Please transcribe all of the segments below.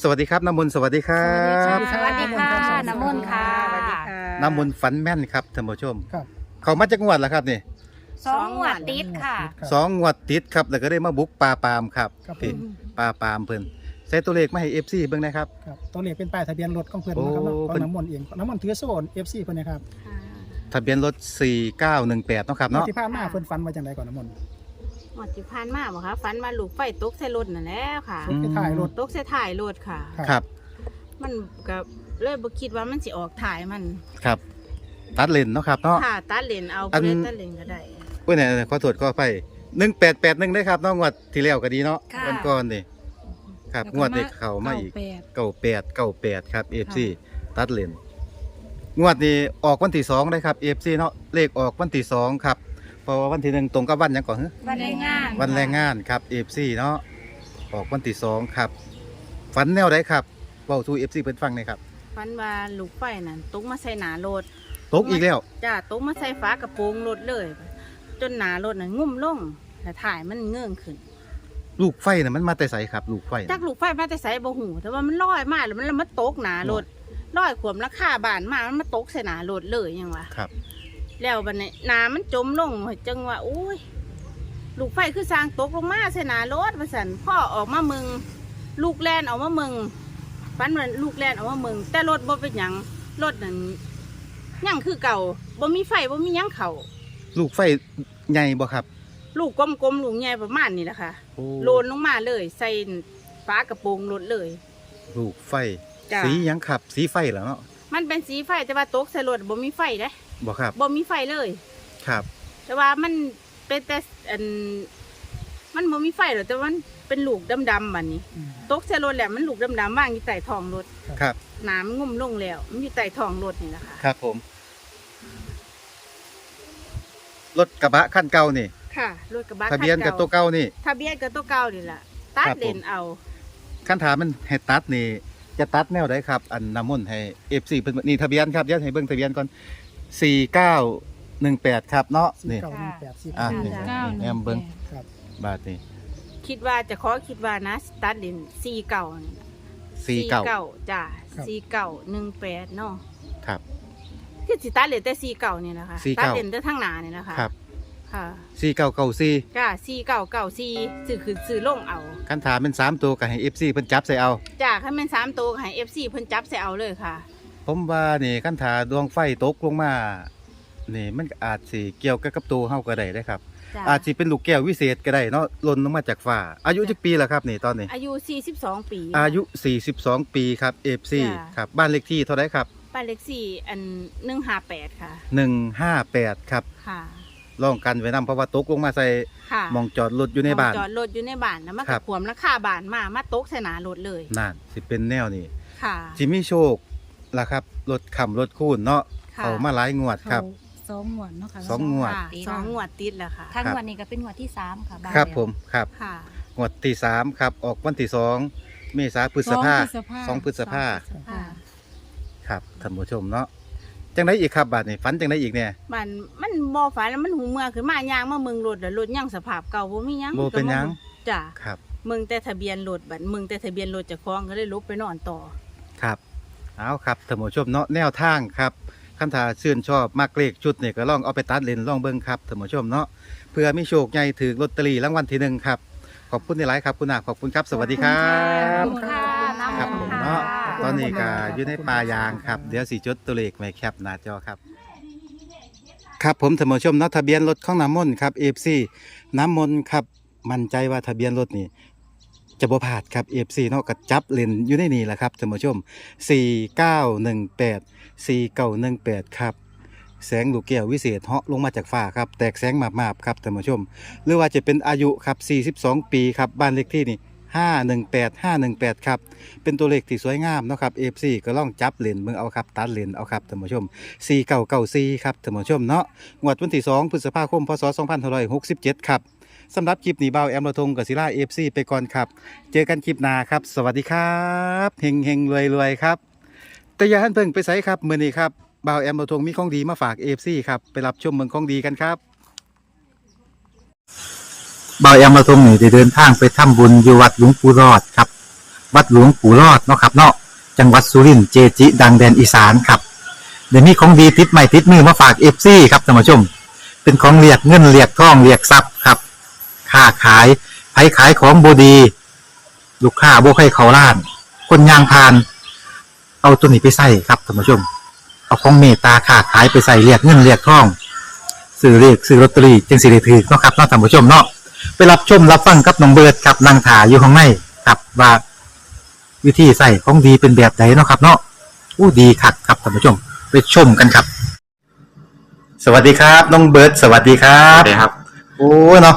สวัสดีครับน้ำมนต์สวัสดีครับสวัสดีค่ะน้ำมนต์ค่ะสวัสดีค่ะน้ำมนต์ฝันแม่นครับท่านผู้ชมครับ เขามาจากงวดแล้วครับนี่สองหวดติดค่ะรับสองงวดติดครับแล้วก็ได้มาบุกปลาปามครับครับที่ผมปลาปามเพิ่นใส่ตัวเลขมาให้เอฟซีเบิ่งนะครับครับตัวเลขเป็นป้ายทะเบียนรถของเพื่อนโอ้นะครับเนาะขอเพิ่งนน้ำมนต์เองน้ำมนต์ถือโซน FC เพิ่นนะครับทะเบียนรถ 4918เนาะครับเนาะที่ผ่านมาเพิ่นฝันว่าจังไดก่อนน้ำมนต์ หมดที่ผ่านมาบ่คะฝันว่าลูกไฟตกใส่รถนั่นแหละค่ะ อืมไปถ่ายรถ ตกใส่ถ่ายรถค่ะครับ มันก็เลยบ่คิดว่ามันสิออกถ่ายมันครับ ตัดเลนเนาะครับเนาะ ค่ะตัดเลนเอาอัไปนเลยตัดเลนก็ได้ เว้ยเนี่ยขอโทษขอไป1881ได้ครับเนาะงวดที่แล้วก็ดีเนาะค่ะ วันก่อนนี่ครับงวดนี้เข้ามาอีกเก้าแปดเก้าแปดครับเอฟซีตัดเลนงวดนี้ออกวันที่สองได้ครับเอฟซีเนาะเลขออกวันที่สองครับ เพราะว่าวันที่หนึ่งตรงกับวันหยังก่อนฮะวันแรงงานวันแรงงานครับเอฟซีเนาะออกวันที่สองครับ ฝันแนวไหนครับเว้าสู่เอฟซีเพิ่นฟังหน่อยครับฝันว่าลูกไฟนั่นตกมาใส่หน้ารถตกอีกแล้ว จ้าตกมาใส่ฝากระโปรงรถเลย จนหน้ารถน่ะงุ่มลงแล้วถ่ายมันเงื่องขึ้น ลูกไฟน่ะมันมาแต่ไสครับ ลูกไฟจากน่ะลูกไฟมาแต่ใส่บ่หูแต่ว่ามันลอยมาแล้วมันแล้วมันตกหน้ารถลอยขวมราคาบานมามันมาตกใส่หน้ารถเลยยังวะครับ แล้วบัดนี้น้ำมันจมลงจังว่าโอ้ยลูกไฟคือสร้างตกลงมาใส่หนารถมาสันพ่อออกมามึงลูกแลนออกมามึงฟันว่าลูกแลนออกมามึงแต่รถบ่เป็นหยังรถนั่นยังคือเก่าบ่มีไฟบ่มีหยังเขาลูกไฟใหญ่บ่ครับ ลูกกลมๆลูกใหญ่ประมาณนี้แหละค่ะโอ้โลนลงมาเลย ใส่ฝากระโปรงรถเลย ลูกไฟจ้ะสีหยังครับ สีไฟเหรอเนาะมันเป็นสีไฟแต่ว่าตกใส่รถบ่มีไฟเด้ บ่ครับบ่มีไฟเลย ครับ แต่ว่ามันเป็นแต่อันมันบ่มีไฟหรอกแต่ว่ามันเป็นลูกดำๆบัดนี้อืมตกใส่รถแหละมันลูกดำๆว่างอยู่ใต้ท้องรถครับ น้ำงุ่มลงแล้ว มันอยู่ใต้ท้องรถนี่แหละค่ะ ครับผม รถกระบะคันเก่านี่ ค่ะรถกระบะทะเบียนกับตัวเก่าเก่านี่ ทะเบียนกับตัวเก่านี่แหละตัดครับผม เลนเอา ขั้นถามมันให้ตัดนี่ จะตัดแนวใดครับ อันน้ำมนต์ให้ FC เพิ่นนี่ทะเบียนครับเดี๋ยวให้เบิ่งทะเบียนก่อน 4918ครับเนาะสี่นี่ เก้าหนึ่งแปดสี่อะ เก้านี่แอมเบิ่งครับบาทนี่คิดว่าจะขอคิดว่านะตัดเลนสี่เก่านี่ล่ะ49เก่าจ้าสี่เก่าหนึ่งแปดเนาะครับ คือสิตัดเลนแต่สี่เก่านี่นะคะสี่ตัดเก้าเลนแต่ทางหน้านี่นะคะครับค่ะ4994จ้าสี่เก่าเก่าสี่ซื้อคือซื้อลงเอาขั้นถามเป็นสามตัวก็ให้ FC เพิ่นจับใส่เอา จ้าถ้าเป็นสามตัวให้เอฟซีเพิ่นจับใส่เอาเลยค่ะ ผมว่านี่ขั้นถาดวงไฟตกลงมา นี่มันก็อาจสิเกี่ยวกับกับตัวเฮาก็ได้เด้ครับ จ้าอาจสิเป็นลูกแก้ววิเศษก็ได้เนาะหล่นลงมาจากฟ้า อายุจักปีละครับนี่ตอนนี้ อายุ 42 ปี อายุ 42 ปีครับ FC จ้ะ ครับ บ้านเลขที่เท่าไหร่ครับ ป้ายเลขสี่อันหนึ่งห้าแปดค่ะ 158 ครับค่ะ ลองกันไว้นำเพราะว่าตกลงมาใส่ค่ะหมองจอดรถอยู่ในบ้านจอดรถอยู่ในบ้านนะมันครัก็บ ขวมราคาบ้านมามาตกใส่หนารถเลย นั่นสิเป็นแนวนี้ค่ะ สิมีโชค ล่ะครับรถขำรถคูนเนาะค่ะเขามาหลายงวดครับ สองหวดเนาะค่ะสองงวด ค่ะสองงวดติดแล้วค่ะทางหวดนี้ก็เป็นหวดที่สามค่ะานครับแล้วผมครับค่ะ งวดที่สามครับ ออกวันที่สองเมษาพฤษภาสองพฤษภาสองพฤษภาครับท่านผู้ชมเนาะจังไดอีกครับบาดนี้ฝันจังไดอีกเนี่ย มันมันบ่ฝันแล้วมันหูเมื่อขึ้นมายางมาเมืองรถแล้วรถยังสภาพเก่าบ่มีหยังบ่เป็นหยัง จ้ะครับมึงแต่ทะเบียนรถบัดมึงแต่ทะเบียนรถเจะคล้าของก็เลยลบไปนอนต่อ ครับ เอาครับท่านผู้ชมเนาะแนวทางครับคันถ้าชื่นชอบมากเลขชุดเนี่ยก็ลองเอาไปตัดเลนลองเบิ่งครับท่านผู้ชมเนาะเพื่อมีโชคใหญ่ถือลอตเตอรี่รางวัลที่หนึ่งครับขอบคุณในหลายๆครับคุณอาขอบคุณครับ สวัสดีครัขบอบคุณค่ะน้ำครับมผนมต์ค่ะเนาะตอนนี้ก็อยู่ในป่ายางครับ เดี๋ยวสีจดตัวเลขไว้แคปหน้าจอครับ ครับผมท่านผู้ชมเนาะทะเบียนรถของน้ำมนต์ครับเอฟซีน้ำมนต์ครับมั่นใจว่าทะเบียนรถนี่ จะบ่พลาดครับเอฟซีเนาะก็จับเลนอยู่ในนี่แหละครับท่านผู้ชม 4918 4918 ครับ แสงลูกแก้ววิเศษเหาะลงมาจากฟ้าครับ แตกแสงมาบๆครับท่านผู้ชม หรือว่าจะเป็นอายุครับ 42 ปีครับบ้านเลขที่นี่518 518 ครับ เป็นตัวเลขที่สวยงามเนาะครับ FC ก็ล่องจับเลนเบิ่งเอาครับ ตัดเลนเอาครับท่านผู้ชม 4994 ครับท่านผู้ชมเนาะงวดวันที่ 2 พฤษภาคม พศ 2567 ครับ สำหรับคลิปนี้เบาแอมระทงกับศิลา FC ไปก่อนครับ เจอกันคลิปหน้าครับ สวัสดีครับเฮงเฮงรวยรวยครับ แต่อย่าหันเพิ่งไปใส่ครับมือนี้ครับบ่าวแอมระทงมีของดีมาฝาก FC ครับไปรับชมเมืองของดีกันครับเบายอมาตย์ทงนี่ได้เดินทางไปทำบุญอยู่วัดหลวงปู่รอดครับ วัดหลวงปู่รอดเนาะครับเนาะจังหวัดสุรินทร์เจจิ ดังแดนอีสานครับเดี๋ยวนี้ของดีติดใหม่ติดมือมาฝากเอฟซีครับท่านผู้ชม เป็นของเรียกเงินเรียกทองเรียกทรัพย์ ครับค้าขายไผขายของบดี ลูกค้าบ่ใครเขาล้าน คนยางพาน เอาตัวนี้ไปใส่ครับท่านผู้ชม เอาของเมตตาค้าขายไปใส่เรียกเงินเรียกทองซื้อเรียกซื้อลอตเตอรี่จึงสิได้ถือเนาะครับเนาะท่านผู้ชมเนาะไปรับชมรับฟังกับน้องเบิร์ดครับนางถาอยู่ข้างในครับว่าวิธีใส่ของดีเป็นแบบไหนเนาะครับ เนาะอู้ดีคักครับท่านผู้ชม ไปชมกันครับ สวัสดีครับ น้องเบิร์ดสวัสดีครัครับบครับ โอ้เนาะ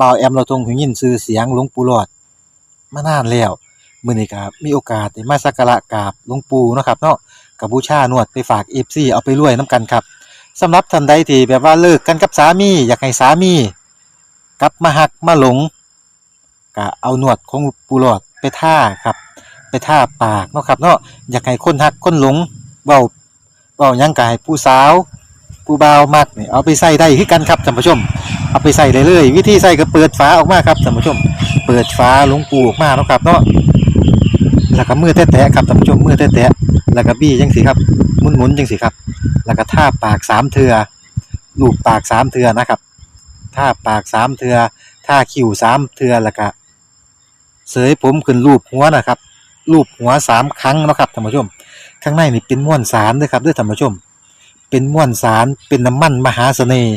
บ่าวแอมเราทรงหูยินชื่อเสียงหลวงปู่หลอดมานานแล้วมื้อนี้ก็มีโอกาสได้มาสักการะกราบหลวงปู่เนาะครับเนาะกับบูชานวดไปฝาก FC เอาไปรวยน้ำกันครับสำหรับท่านใดที่แบบว่าเลิกกันกับสามี อยากให้สามี กลับมาหักมาหลงก็เอาหนวดของปูหลอดไปท่าครับ ไปท่าปากเนาะครับเนาะอยากให้คนหักคนหลงเว้าเว้ายังกายผู้สาว ผู้บ่าวมักนี่เอาไปใส่ได้คือกันครับท่านผู้ชม เอาไปใส่เลยเลย วิธีใส่ก็เปิดฝาออกมาครับท่านผู้ชม เปิดฝาลวงปูออกมาเนาะครับเนาะแล้วก็มือแตะๆครับท่านผู้ชมมือแตะๆแล้วก็บี้จังสิครับหมุนๆจังสิครับ แล้วก็ท่าปากสามเทือลูบปากสามเทือนะครับท่าปากสามเทือท่าคิ้วสามเทือแล้วก็เสยผมขึ้นรูปหัวนะครับรูปหัวสามครั้งเนาะครับท่านผู้ชม ข้างในนี่เป็นม้วนสารด้วยครับด้วยท่านผู้ชม เป็นม้วนสารเป็นน้ำมันมหาเสน่ห์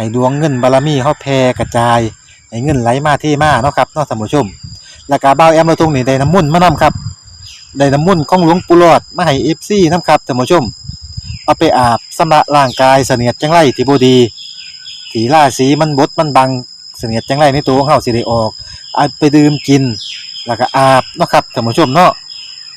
ให้ดวงเงินบารมีเฮาแผ่กระจาย ให้เงินไหลมาเทมาเนาะครับเนาะท่านผู้ชม แล้วก็บ่าวแอมเราตรงนี้ได้น้ำมุ่นมานํครับได้น้ำมุ่นของหลวงปู่หลอดมาให้ FC นํครับท่านผู้ชม เอาไปอาบสำระร่างกายเสนียดจังไรที่บ่ดีที่ราศีมันบดมันบังเสนียดจังไรในตัวของเฮาสิได้ออกเอาไปดื่มกิน แล้วก็อาบเนาะครับท่านผู้ชมเนาะ